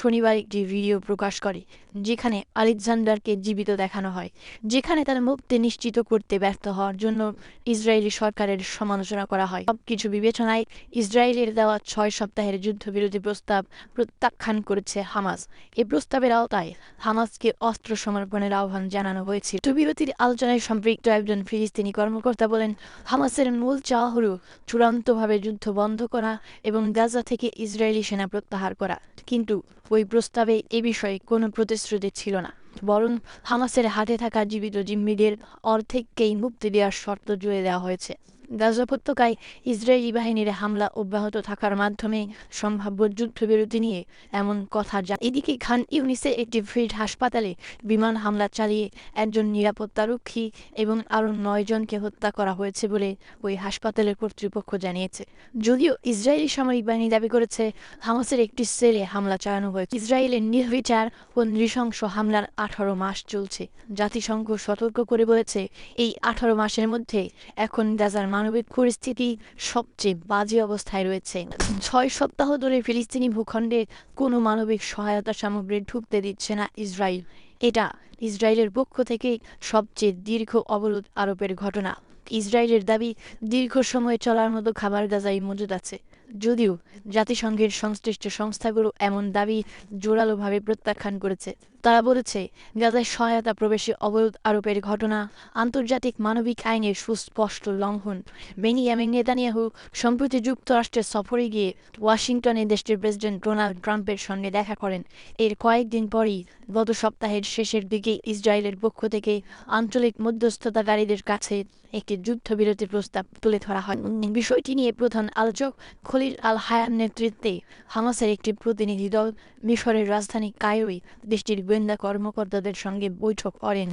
শনিবার একটি ভিডিও প্রকাশ করে, যেখানে আলেকজান্ডারকে জীবিত দেখানো হয়, যেখানে তার মুক্তি নিশ্চিত করতে ব্যর্থ হওয়ার জন্য ইসরায়েলি সরকারের সমালোচনা করা হয়। সবকিছু বিবেচনায় ইসরায়েলের দেওয়া ছয় সপ্তাহের যুদ্ধবিরতি প্রস্তাব প্রত্যাখ্যান করেছে হামাস। এ প্রস্তাবের আওতায় হামাসকে অস্ত্র সমর্পণের আহ্বান জানানো হয়েছে যুদ্ধবিরতির আলোচনায় সম্পৃক্ত একজন ফিলিস্তিনি কর্মকর্তা বলেন, হামাসের মূল চাওয়া হল চূড়ান্তভাবে যুদ্ধ বন্ধ করা এবং গাজা থেকে ইসরায়েলি সেনা প্রত্যাহার করা। কিন্তু ওই প্রস্তাবে এ বিষয়ে কোনো প্রতিশ্রুতি ছিল না। বরং হামাসের হাতে থাকা জীবিত জিম্মিদের অর্ধেককেই মুক্তি দেওয়ার শর্ত জুড়ে দেওয়া হয়েছে। গাজা উপত্যকায় ইসরায়েলি বাহিনীর হামলা অব্যাহত থাকার মাধ্যমে সম্ভাব্য যুদ্ধবিরতি নিয়ে এমন কথা এদিকে খান ইউনিসে একটি ফিল্ড হাসপাতালে বিমান হামলা চালিয়ে একজন নিরাপত্তারক্ষী এবং আরও নয়জনকে হত্যা করা হয়েছে বলে ওই হাসপাতালের কর্তৃপক্ষ জানিয়েছে। যদিও ইসরায়েলি সামরিক বাহিনী দাবি করেছে, হামাসের একটি সেলে হামলা চালানো হয়েছে। ইসরায়েলের নির্বিচার ও নৃশংস হামলার আঠারো মাস চলছে। জাতিসংঘ সতর্ক করে বলেছে, এই আঠারো মাসের মধ্যে এখন গাজার মানবিক পরিস্থিতি সবচেয়ে বাজে অবস্থায় রয়েছে। ছয় সপ্তাহ ধরে ফিলিস্তিনি ভূখণ্ডে কোনো মানবিক সহায়তা সামগ্রী ঢুকতে দিচ্ছে না ইসরায়েল। এটা ইসরায়েলের পক্ষ থেকে সবচেয়ে দীর্ঘ অবরোধ আরোপের ঘটনা। ইসরায়েলের দাবি, দীর্ঘ সময় চলার মতো খাবার গাজায় মজুদ আছে। যদিও জাতিসংঘের সংশ্লিষ্ট সংস্থাগুলো এমন দাবি জোরালোভাবে প্রত্যাখ্যান করেছে। তারা বলেছে, গাজায় সহায়তা প্রবেশে অবরোধ আরোপের ঘটনা, আন্তর্জাতিক মানবিক আইনের সুস্পষ্ট লঙ্ঘন। বেনিয়ামিন নেতানিয়াহু সম্প্রতি যুক্তরাষ্ট্রের সফরে গিয়ে ওয়াশিংটনে দেশটির প্রেসিডেন্ট ডোনাল্ড ট্রাম্পের সঙ্গে দেখা করেন। এর কয়েকদিন পরই, গত সপ্তাহের শেষের দিকে ইসরায়েলের পক্ষ থেকে আঞ্চলিক মধ্যস্থতাকারীদের কাছে একটি যুদ্ধবিরতির প্রস্তাব তুলে ধরা হয়। বিষয়টি নিয়ে প্রধান আলোচক খলিল আল হায়ার নেতৃত্বে হামাসের একটি প্রতিনিধি দল মিশরের রাজধানী কায়রোয় দেশটির গোয়েন্দা কর্মকর্তাদের সঙ্গে বৈঠক করেন।